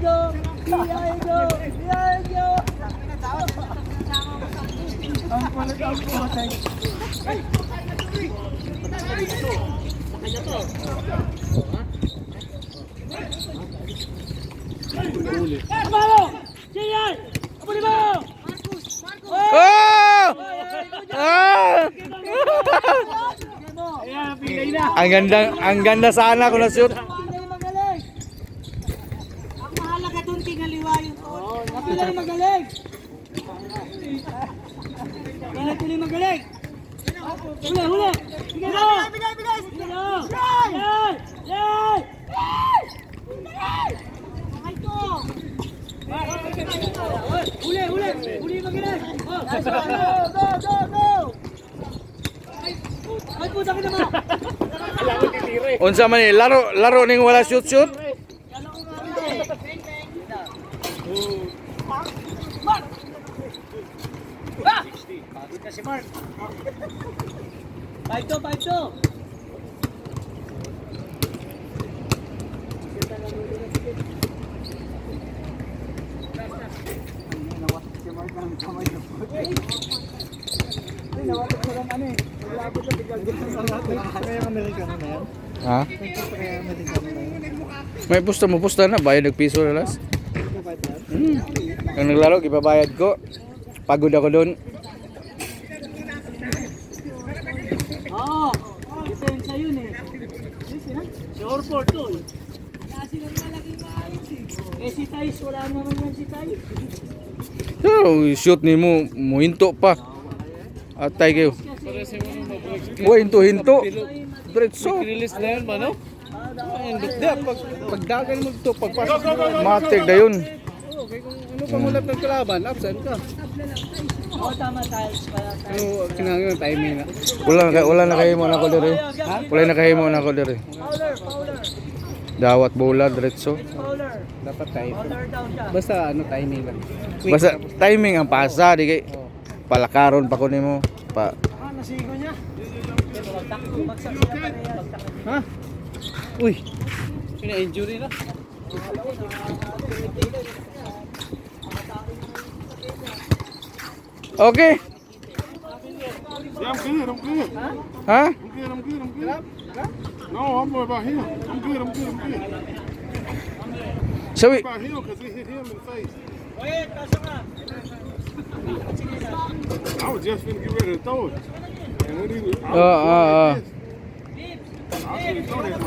Diego! Diego! Diego! Ang kulit ang pumatay. Ah! Ayan, pigay na. ang ganda, ang ganda sana kung na-shoot. Napilay magaling. Ang mahalaga doon, tinaliwa yung Oo, napilay magaling. Napilay magaling. Huli, huli. Na. Bigay, bigay, Sige na. Yan! Yan! Ay, to. Huli, huli. Huli magaling. Oh, Go, go, go. Ay, puta ka naman. Unsa man ni laro laro ning wala shoot shoot. Mark! Ah! Pagod na si Mark. 5-2, 5-2. Ha? May pusta mo pusta na bayad ng piso na las. Hmm. Ang naglaro gipabayad ko. Pagod ako doon. Oo. Depensa yun eh. Si Orford to eh. Kasi nang malaking maayos eh. Eh si Thais, wala naman yan si Thais. So, shoot ni mo muhinto pa. Atay kayo. Wa hinto hinto. Diretso. Release na yun ba, no? Pagdagan mo ito, pagpasok mo. Matik na yun. Oo, kaya kung ano pa mulat ng kalaban, absent ka. Oo, tama. Kaya Thais. Pero kinangin ang timing na. Wala na wala na kayo mo na ko dire. Wala na kayo mo na ko dire. Fowler, Fowler. Dawat bola diretso. Dapat siya. Basta ano, timing lang. Basta timing ang pasa di kay palakaron pa ko nimo pa Ah, nasigo niya. Ha? Uy! Pina-injury na. Okay. Yeah, I'm good. I'm good. Ha? I'm good. I'm good. I'm good. No, I'm worried about him. I'm good. I'm good. I'm good. Sabi, About him because hit him in the face. Oye, kaso nga. I was just finna get ready to throw it. And when he was, I was Uh, uh, uh. like this. I was finna throw that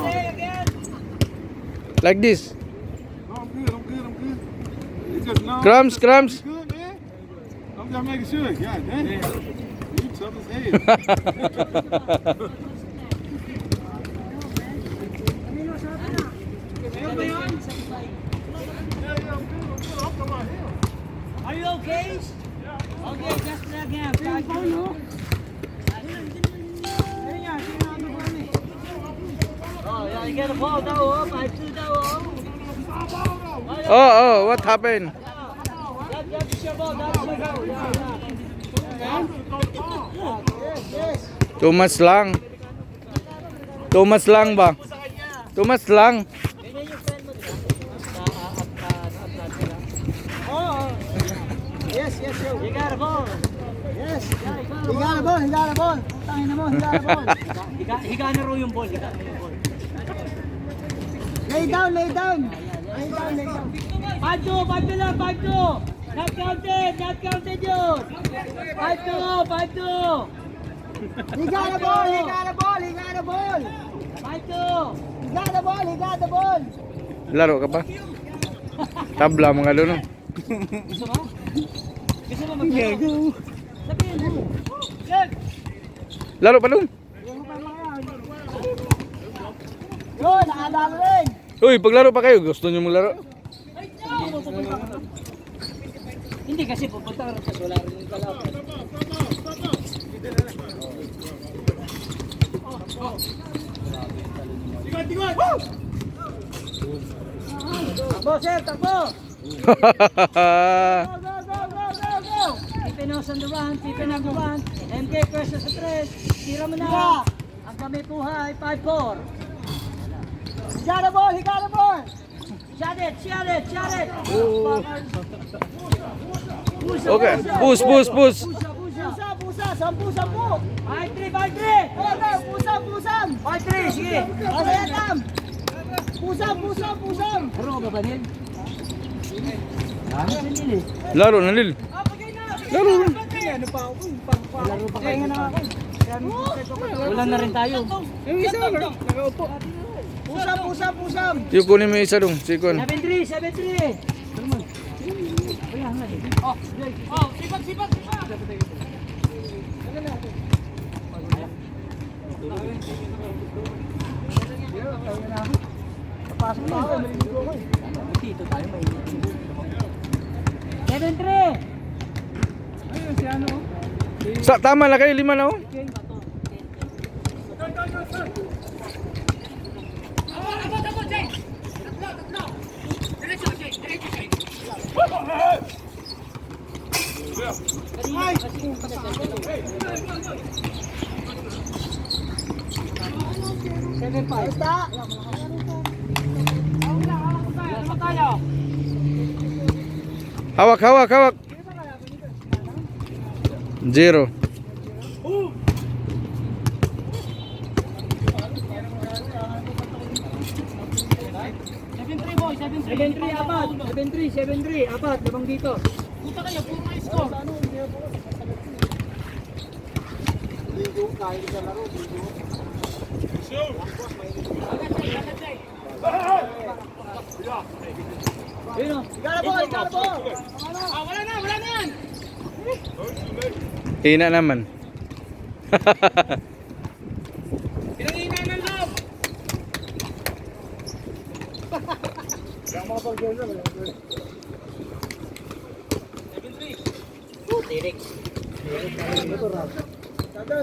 Play like this. No, I'm good. I'm good. I'm good. It's just. Crumbs, crumbs. Good? I'm just making sure. God damn. You tough as hell. Yeah, yeah, I'm good. I'm good. I'm talking about him. Are you okay? Okay, just play again. Five, two. Oh, yeah, you get a ball daw, oh. Five, two daw, oh. Oh, oh, what happened? Too much lang. Too much lang ba? Too much lang. Yes, yes, yo. You got a ball. Yes. You got a ball. He got a ball. Tangin na mo, he got a ball. higa, na ro yung ball. Higa na yung ball. Lay down, lay down. Lay down, lay down. Two, five two lang, two. Not counted, not counted yun. Five two, five two. He got a ball, he got a ball, he got a ball. Five two. He got a ball, he got the ball. Laro ka pa? Tabla mga doon. no? Gusto mo? Gusto mo maglaro? Sabihin mo. Laro pa doon. Yun, nakadalo rin. Uy, paglaro pa kayo, gusto niyo maglaro? Hindi kasi pupunta rin wala rin yung kalaban. Takbo, sir, takbo! Go, go, go, go, go, go! Pipinos on the run, Pipinos on the run. MK pressure sa tres. Tira mo na. Ang kami buhay, 5-4. He got a ball, he got a ball. Shot it. Pusa, Okay, pusa. push, push, push. Pusa, pusa. Pusa, pusa. Sampu, sampu. Five, three, five, three. Pusam, pusam. Five, three, sige. Masaya, Tam. Pusam, pusam, pusam. Laro ka ba, Nil? Ano si Nil eh? Laro na lil. Laro. Ano pa ako? Laro pa kayo na ako. Wala na rin tayo. Yung isa, nakaupo. Pusam, pusam, pusam. Yung kunin mo isa dong, sikon. 7-3, 7-3. Oh, oh, sipag, sipag, sipag. Pasok na ako. Dito tayo, may 7-3. Ayun, si ano. Sa, tama na kayo, lima na oh. Seven five. Basta. Hawak, hawak, hawak. Zero. Seven three apat. Seven three, seven three apat. Labang dito. Puta kayo, puro kayo score. Ayun o. Igala po, igala po. Ah, wala na, wala na. Hina naman. Pinangina ng loob. Kabar,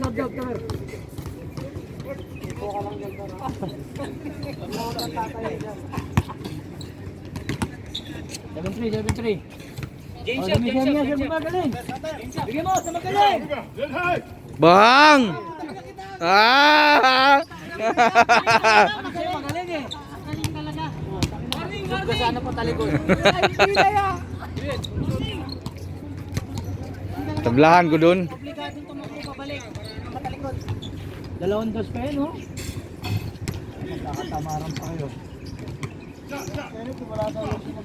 sab, sab, kabar. Seven three, seven three. James, James, James, James, magaling. Bigyan mo, sa magaling. Bang! Ah! Magaling eh. Magaling talaga. Magaling, magaling. Sana po talikod. Ay, hindi na yan. Tablahan ko dun. Obligado tumakbo pabalik. Matalikod. Dalawang dos pa yan, oh. Magkakatamaran pa kayo.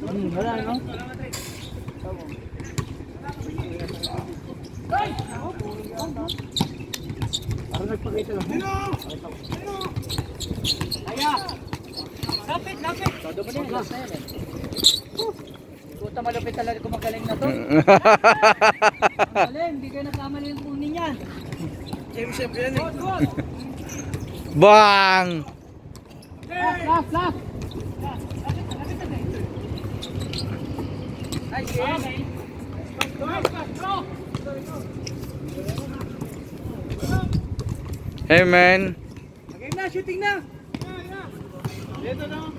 Hmm, wala, no? Parang nagpakita lang. Kaya! Lapit, lapit! Todo ba niya? Last na yan eh. Puta malupit talaga kung magaling na to. Magaling, hindi kayo nagkamali yung kunin yan. Game chef yan eh. Bang! Last, last, last. Ay, yes. Hey man. Game na, shooting na. Dito na.